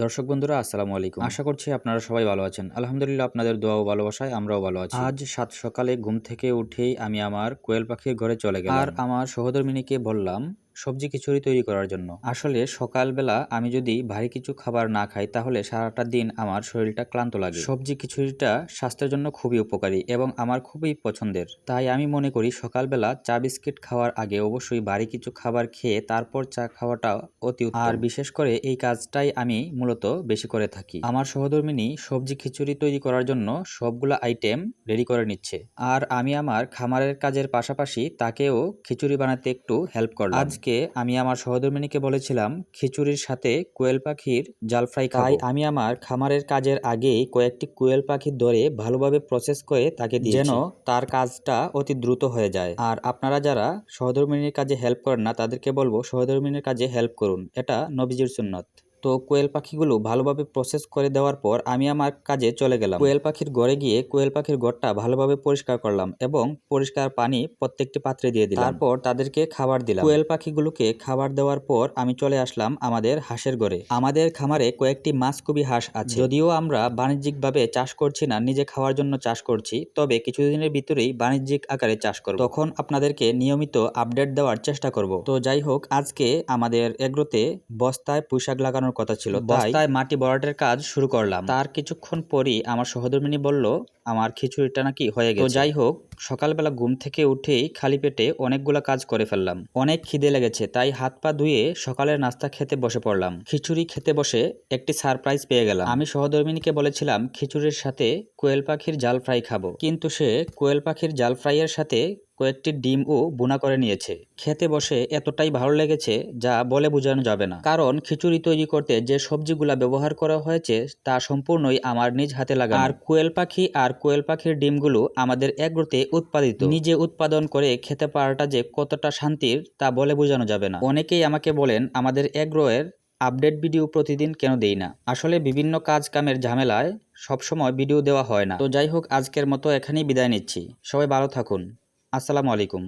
দর্শক বন্ধুরা আসসালামু আলাইকুম। আশা করছি আপনারা সবাই ভালো আছেন। আলহামদুলিল্লাহ আপনাদের দোয়া ও ভালোবাসায় আমরাও ভালো আছি। আজ সাত সকালে ঘুম থেকে উঠেই আমি আমার কোয়েল পাখির ঘরে চলে গেলাম। আর আমার সহধর্মিনীকে বললাম সবজি খিচুড়ি তৈরি করার জন্য। আসলে সকালবেলা আমি যদি ভারী কিছু খাবার না খাই, তাহলে সারাটা দিন আমার শরীরটা ক্লান্ত লাগে। সবজি খিচুড়িটা স্বাস্থ্যের জন্য খুবই উপকারী এবং আমার খুবই পছন্দের। তাই আমি মনে করি সকালবেলা চা বিস্কিট খাওয়ার আগে অবশ্যই ভারী কিছু খাবার খেয়ে তারপর চা খাওয়াটা অতি আর বিশেষ করে এই কাজটাই আমি মূলত বেশি করে থাকি। আমার সহধর্মিনী সবজি খিচুড়ি তৈরি করার জন্য সবগুলো আইটেম রেডি করে নিচ্ছে। আর আমি আমার খামারের কাজের পাশাপাশি তাকেও খিচুড়ি বানাতে একটু হেল্প করলাম। আজকে আমি আমার সহধর্মিনীকে বলেছিলাম খিচুড়ির সাথে কোয়েল পাখির জাল ফ্রাই খাই আমি আমার খামারের কাজের আগেই কয়েকটি কোয়েল পাখি ধরে ভালোভাবে প্রসেস করে তাকে দিই যেন তার কাজটা অতি দ্রুত হয়ে যায়। আর আপনারা যারা সহধর্মিনীর কাজে হেল্প করেন না তাদেরকে বলব সহধর্মিনীর কাজে হেল্প করুন। এটা নবীজির সুন্নত। তো কোয়েল পাখিগুলো ভালোভাবে প্রসেস করে দেওয়ার পর আমি আমার কাজে চলে গেলাম। কোয়েল পাখির ঘরে গিয়ে কোয়েল পাখির ঘরটা ভালোভাবে পরিষ্কার করলাম এবং পরিষ্কার পানি প্রত্যেকটি পাত্রে দিয়ে দিলাম। তারপর তাদেরকে খাবার দিলাম। কোয়েল পাখিগুলোকে খাবার দেওয়ার পর আমি চলে আসলাম আমাদের হাঁসের ঘরে। আমাদের খামারে কয়েকটি মাছকুবি হাঁস আছে। যদিও আমরা বাণিজ্যিকভাবে চাষ করছি না, নিজে খাওয়ার জন্য চাষ করছি, তবে কিছুদিনের ভিতরেই বাণিজ্যিক আকারে চাষ করব। তখন আপনাদেরকে নিয়মিত আপডেট দেওয়ার চেষ্টা করব। তো যাই হোক, আজকে আমাদের এগ্রোতে বস্তায় পুঁইশাক লাগানোর কথা ছিল তাই মাটি বরাটের কাজ শুরু করলাম। তার কিছুক্ষণ পরই আমার সহধর্মিনী বলল আমার খিচুড়িটা নাকি হয়ে গেছে তো যাই হোক সকালবেলা ঘুম থেকে উঠেই খালি পেটে অনেকগুলো কাজ করে ফেললাম। অনেক খিদে লেগেছে তাই হাত পা ধুয়ে সকালের নাস্তা খেতে বসে পড়লাম। খিচুড়ি খেতে বসে একটি সারপ্রাইজ পেয়ে গেলাম। আমি সহধর্মিনীকে বলেছিলাম খিচুড়ির সাথে কোয়েল পাখির জাল ফ্রাই খাব। কিন্তু সে কোয়েল পাখির জাল ফ্রাইয়ের সাথে কয়েকটি ডিম ও বোনা করে নিয়েছে। খেতে বসে এতটাই ভালো লেগেছে যা বলে বোঝানো যাবে না। কারণ খিচুড়ি তৈরি করতে যে সবজিগুলা ব্যবহার করা হয়েছে তা সম্পূর্ণই আমার নিজ হাতে লাগা আর কোয়েল পাখি আর কোয়েল পাখির ডিমগুলো আমাদের এগ্রোতে উৎপাদিত। নিজে উৎপাদন করে খেতে পারাটা যে কতটা শান্তির তা বলে বোঝানো যাবে না। অনেকেই আমাকে বলেন, আমাদের এগ্রোয়ের আপডেট ভিডিও প্রতিদিন কেন দেই না? আসলে বিভিন্ন কাজ কামের ঝামেলায় সবসময় ভিডিও দেওয়া হয় না। তো যাই হোক, আজকের মতো এখানেই বিদায় নিচ্ছি। সবাই ভালো থাকুন। আসসালামু আলাইকুম।